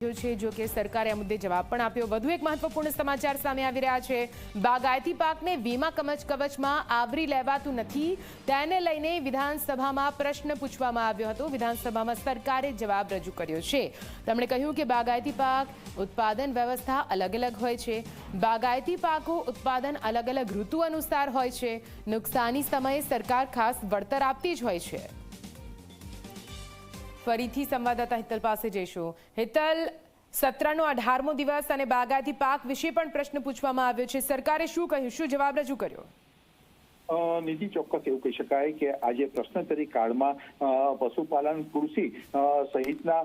છે, જો કે સરકારે આ મુદ્દે જવાબ પણ આપ્યો. વધુ એક મહત્વપૂર્ણ સમાચાર સામે આવી રહ્યા છે. બાગાયતી પાકને વીમા કમચ કવચમાં આવરી લેવાતું નથી. તેને લઈને વિધાનસભામાં પ્રશ્ન પૂછવામાં આવ્યો હતો. વિધાનસભામાં સરકારે જવાબ રજૂ કર્યો છે. તેમણે કહ્યું કે બાગાયતી પાક ઉત્પાદન વ્યવસ્થા અલગ અલગ હોય છે. બાગાયતી પાકો ઉત્પાદન અલગ અલગ ઋતુ અનુસાર હોય છે. નુકસાની સમયે સરકાર ખાસ વળતર આપતી જ હોય છે. ફરીથી સંવાદદાતા હિતલ પાસે જઈશું. હિતલ, સત્રનો અઢારમો દિવસ અને બાગાયતી પાક વિશે પણ પ્રશ્ન પૂછવામાં આવ્યો છે. સરકારે શું કહ્યું? શું જવાબ રજૂ કર્યો? નિધિ ચોક્કસ એવું કહી શકાય કે આજે પ્રશ્નોત્તરી કાળમાં પશુપાલન, કૃષિ સહિતના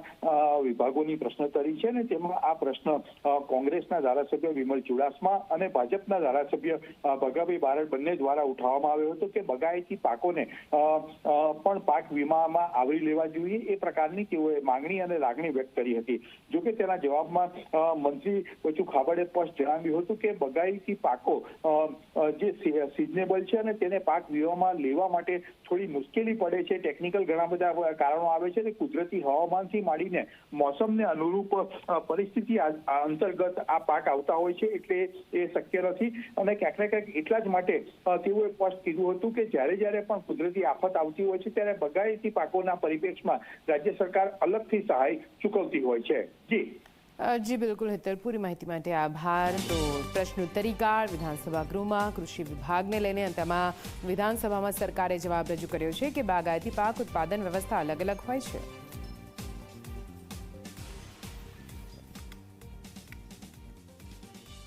વિભાગોની પ્રશ્નોત્તરી છે ને તેમાં આ પ્રશ્ન કોંગ્રેસના ધારાસભ્ય વિમલ ચુડાસમા અને ભાજપના ધારાસભ્ય ભગાભાઈ બારડ બંને દ્વારા ઉઠાવવામાં આવ્યો હતો કે બગાયતી પાકોને પણ પાક વીમામાં આવરી લેવા જોઈએ એ પ્રકારની તેઓએ માંગણી અને લાગણી વ્યક્ત કરી હતી. જોકે તેના જવાબમાં મંત્રી બચુ ખાબડે સ્પષ્ટ જણાવ્યું હતું કે બગાયતી પાકો જે સિઝનેબલ છે અને તેને પાક વીમામાં લેવા માટે થોડી મુશ્કેલી પડે છે. ટેકનિકલ ઘણા બધા કારણો આવે છે અને કુદરતી હવામાનથી માંડીને મોસમને અનુરૂપ પરિસ્થિતિ અંતર્ગત આ પાક આવતા હોય છે એટલે એ શક્ય નથી. અને ક્યાંક ને ક્યાંક એટલા જ માટે તેઓએ સ્પષ્ટ કીધું હતું કે જ્યારે જ્યારે પણ કુદરતી આફત આવતી હોય છે ત્યારે બગાયતી પાકોના પરિપ્રેક્ષમાં રાજ્ય સરકાર અલગથી સહાય ચૂકવતી હોય છે. જી. જી, બિલકુલ, હિતલ, પૂરી માહિતી માટે આભાર. તો પ્રશ્નોત્તરી કાળ, વિધાનસભા ગૃહમાં, કૃષિ વિભાગને લઈને અંતમાં તેમાં વિધાનસભામાં સરકારે જવાબ રજૂ કર્યો છે કે બાગાયતી પાક ઉત્પાદન વ્યવસ્થા અલગ અલગ હોય છે.